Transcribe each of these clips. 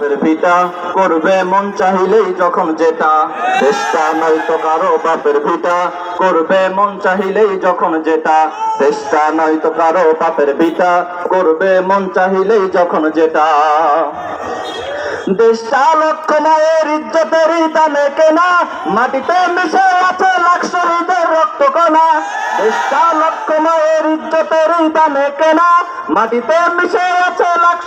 ভিটা করবে মন চাহিলেই যখন যেটা দেশটা নয়তো কারও বাপের ভিটা করবে মন চাহিলেই যখন যেটা দেশটা নয়তো কারও বাপের ভিটা করবে মন চাহিলেই যখন যেটা দেশটা লক্ষ মায়ের ইজ্জতেরই দামে কেনা, মাটিতে মিশে আছে লাখ শহীদের রক্ত কণা দেশটা লক্ষ মায়ের ইজ্জতেরই দামে কেনা, মাটিতে মিশে আছে লাখ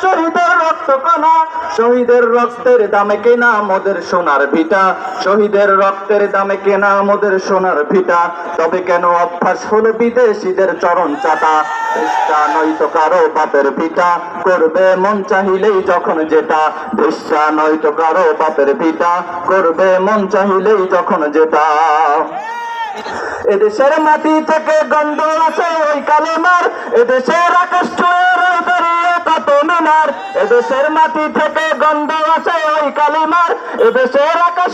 রক্ত কণা শহীদের রক্তের দামে কেনা মোদের সোনার ভিটা। শহীদের রক্তের দামে কেনা মোদের সোনার ভিটা। তবে কেন অভ্যাস হলো বিদেশিদের চরণ চাটা দেশটা নয়তো কারও বাপের ভিটা। করবে মন চাহিলেই যখন যেটা। দেশটা নয়তো কারও বাপের ভিটা। করবে মন চাহিলেই যখন যেটা। এদেশের মাটি থেকে গন্ধ আছে ওই কালেমার। এদেশের আকাশ এদেশের মাটি থেকে গন্ধ আছে ওই কালিমার। এদেশের আকাশ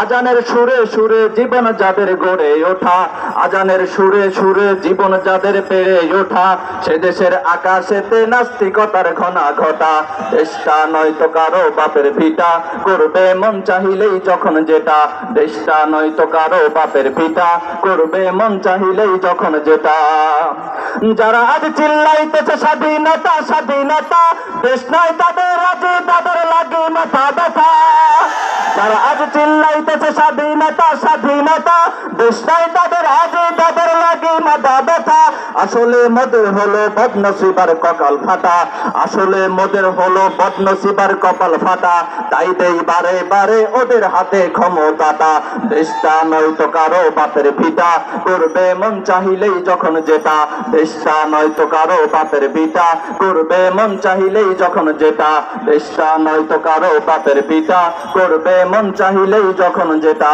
আজানের সুরে সুরে জীবন যাদের গড়ে ওঠা। আজানের সুরে সুরে জীবন যাদের পেরে ওঠা। সে দেশের আকাশেতে নাস্তিকতার ঘনা ঘটা। দেশটা নয়তো কারও বাপের ভিটা। করবে মন চাহিলেই যখন যেটা। দেশটা নয়তো কারও বাপের ভিটা। করবে মন চাহিলেই যখন যেটা। যারা আজ চিল্লাইতেছে স্বাধীনতা স্বাধীনতা, দেশ নয় তাদের আজ তাদের লাগে মাথা ব্যথা। যারা আজ চিল্লাইতেছে স্বাধীনতা স্বাধীনতা, দেশ নয় তাদের আজ তাদের লাগে মাথা আসলে মোদের হলো বদনসিবার কপাল ফাটা। আসলে মোদের হলো বদনসিবার কপাল ফাটা। তাই দেই বারে বারে ওদের হাতে ক্ষমতাটা। দেশটা নয়তো কারও বাপের ভিটা করবে মন চাহিলেই যখন যেটা। দেশটা নয়তো কারও বাপের ভিটা করবে মন চাহিলেই যখন যেটা। দেশটা নয়তো কারও বাপের ভিটা করবে মন চাহিলেই যখন যেটা।